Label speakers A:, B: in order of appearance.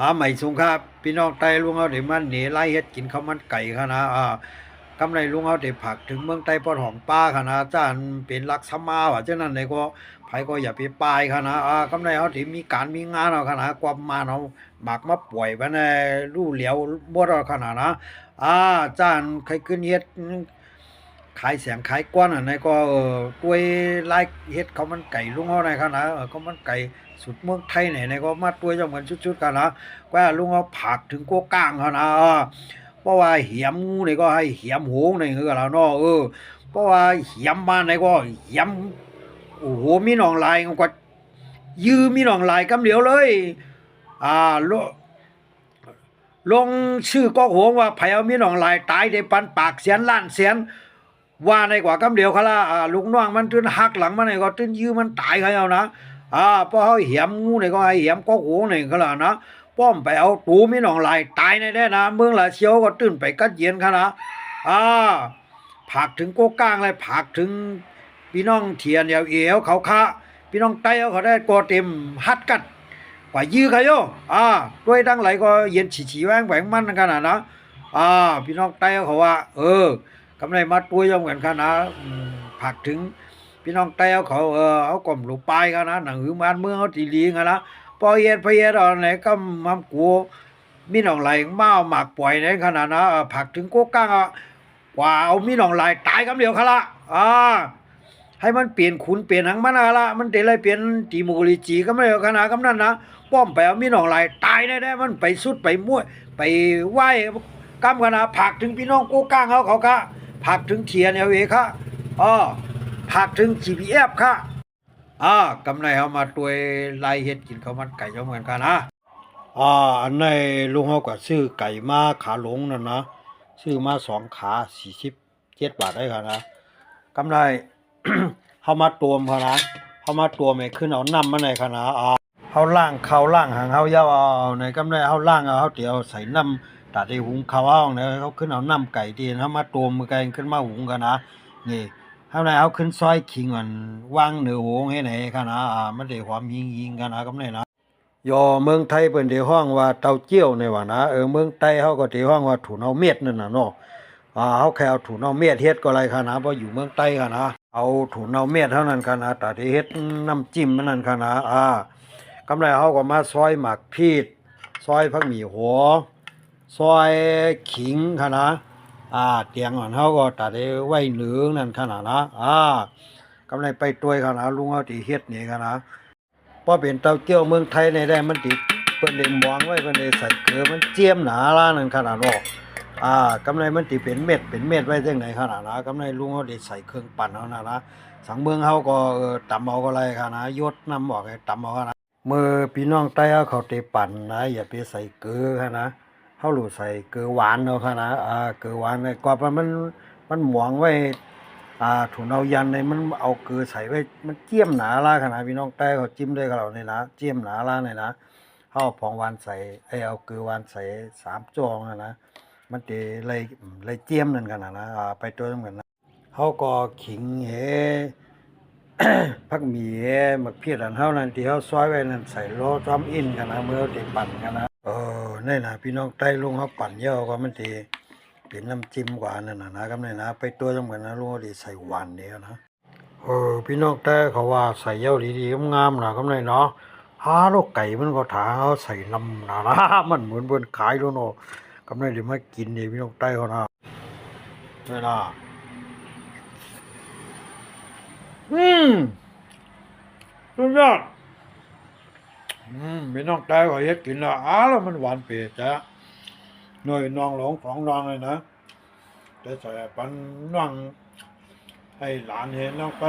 A: อาใหม่สูงครับ พี่น้องไต้ลุงเอาได้มันหนีไล่เฮ็ดกินข้าวมันไก่ค่ะนะอ่ากำไรลุงเอาได้ผักถึงเมืองไต้ปอดหองป้าค่ะนะอาจารย์เป็นลักษมาว่าฉะนั้นเลยก็ไผก็อย่าไปปายค่ะนะอ่ากำไรเฮาที่มีการมีงานเอาค่ะนะความมาเฮาหมักมาป่วยไปในรูเหลียวบ่ดอกค่ะนะนะอ่าจารย์ใครขึ้นเฮ็ด ขายเสียงขายกว้านอันไหนก็เออด้วยไล่เฮ็ดเขามันไก่ลุงเฮาในขนาดเขามันไก่สุดเมืองไทยไหนในก็มาด้วยจังเหมือนชุดๆกันนะว่าลุงเฮาผักถึงโกกลางเขานะเพราะว่าเหียมงูนี่ก็ให้เหียมโหงนี่คือกันเนาะเออเพราะว่าเหียมบ้านไหนก็เหียมโอ้โหมีหนองลายก็ยื้อมีหนองลายกำเดียวเลย อ่าลลงชื่อก็หวงว่าไผเอามีหนองลายตายได้ปันปากเสียนล้านเสียน ว่าในกว่ากำเดียวเขาละอ่าลูกน้องมันตื้นหักหลังมันในก็ตื้นยื้อมันตายเขาเอานะอ่าเพราะเขาเหียมงูในก็ให้เหียมก็หงในเขาละนะป้อมไปเอาตูมีหนองลายตายในได้นะเมืองละเชียวก็ตื้นไปกัดเย็นเขานะอ่าผักถึงโกก้างเลยผักถึงพี่น้องเทียนเดียวเอวเขาคะพี่น้องไต้เอาเขาได้กอเต็มฮัดกัดกว่ายื้อเขาโยอ่าด้วยดังไหลก็เย็นฉีฉีแหวงแหวงมันขนาดนะอ่าพี่น้องไต้เขาว่า เออ กำไรมาตัวย่อมกันขนาดอืมผักถึง พี่น้องไต้เขาเออเอากลมหลูปลายกันนะหนังหือมานเมืองเขาตีลีกันนะพอเย็นพอเย็นอะไรก็มัมกัวมีหนองไหลเมาหมากปล่อยในขนาดนะผักถึงโกก้างอะกว่าเอามีหนองไหลตายกำเดียวเขาละอ่าให้มันเปลี่ยนขุนเปลี่ยนหางมันอะไรละมันเตเลยเปลี่ยนตีโมกลิจีก็ไม่เอาขนาดกำนั้นนะป้อมไปเอามีหนองไหลตายได้ได้มันไปสุดไปมั่วไปไหว้กำขนาดผักถึงพี่น้องโกก้างเขาเขาค่ะ ผักถึงเทียนเอาเองค่ะอ๋อผักถึง GPF ค่ะอ่ากำไรเอามาตัวลายเฮ็ดกินข้าวมันไก่เจ้าเหมือนกันนะอ่าอันในลุงเขาก็ซื้อไก่มาขาหลงนั่นนะซื้อมาสองขาสี่สิบเจ็ดบาทได้ค่ะนะกำไรเฮามาตัวมเขานะเฮามาตัวมให้ขึ้นเอาน้ำมาในคณะอ่าเฮาล่างเขาล่างหางเฮายาเอาในกำไรเฮาล่างเอาเฮาเดี๋ยวใส่น้ำ ตัดให้หุงข้าวเอาเนี่ยเขาขึ้นเอาน้ำไก่ที่เฮามาตวมมือไก่ขึ้นมาหุงกันนะนี่เฮาในเฮาขึ้นซอยขิงอันว่างเหนือหงให้ไหนคณะอ่ามันได้ความยิงๆกันนะกำไรนะยอเมืองไทยเปิ้นได้ฮ้องว่าเตาเจี้ยวในว่านะเออเมืองใต้เฮาก็ได้ฮ้องว่าถุนเอาเม็ดนั่นน่ะเนาะอ่าเขาแค่เอาถุนเอาเมียดเฮ็ดก็ไรค่ะนะเพราะอยู่เมืองใต้ค่ะนะเอาถุนเอาเมียดเท่านั้นค่ะนะแต่ที่เฮ็ดน้ำจิ้มมันนั่นค่ะนะอ่ากำไรเขาก็มาซอยหมักพีดซอยผักหมี่หัว ซอยขิงค่ะนะอ่าเตียงของเขาก็ตัดได้ไว้เหลืองนั่นค่ะนะนะอ่ากำไรไปตัวยค่ะนะลุงเขาที่เฮ็ดนี่ค่ะนะเพราะเป็นเต้าเจี้ยวเมืองไทยในได้มันติเปิ้นได้หมองไว้เปิ้นได้ใส่เกลือมันเจียมหนาล่านั่นขนาดเนาะอ่ากำไรมันติเป็นเม็ดเป็นเม็ดไว้จังไหนขนาดนะกำไรลุงเขาได้ใส่เครื่องปั่นเอานะนะสังเมืองเขาก็เออตำเอาก็ไรค่ะนะยดน้ำออกให้ตำเอาค่ะนะเมื่อพี่น้องใต้เอาเขาเตปั่นนะอย่าไปใส่เกลือค่ะนะ เขาหลูใส่เกลือหวานเอาค่ะนะอ่าเกลือหวานเนี่ยก่อนมันมันหมวงไว้อ่าถุนเอายันในมันเอาเกลือใส่ไว้มันเจียมหนาล่าขนาดพี่น้องใต้เขาจิ้มด้วยกับเราเนี่ยนะเจียมหนาล่าเนี่ยนะเขาเอาผองหวานใส่ไอเอาเกลือหวานใส่สามจองอะนะมันจะเลยเลยเจียมนั่นกันนะนะอ่าไปตัวเหมือนนะเขาก็ขิงเฮพักหมีเฮมักเพียรอันเฮานั่นที่เขาซอยไว้นั่นใส่โลจอมอินกันนะเมื่อติปั่นกันนะ เออนี่นะพี่น้องใต้ลุงเขาปั่นเยอะก็มันทีเป็นน้ำจิ้มหวานนั่นนะนะครับนี่นะ ไปตัวเหมือนนะลุงเขาดีใส่หวานเดียวนะเออพี่น้องใต้เขาว่าใส่เย้าดีๆงามๆนะครับนี่เนาะฮาโลกไก่มันก็ถาเขาใส่น้ำนะนะมันเหมือนเบิ่นขายล้วเนาะกำไรเดี๋ยวมากินเนี่พี่น้องใต้เขานะนี่นะอืมสุดยอด อืมมีน้องใต้เขาเฮ็ดกินและอ้าแล้วมันหวานเปรี้ยจ้ะหน่วยน้องหลงสองน้องเลยนะแต่ใส่ปันน้องให้หลานเห็นน้องไป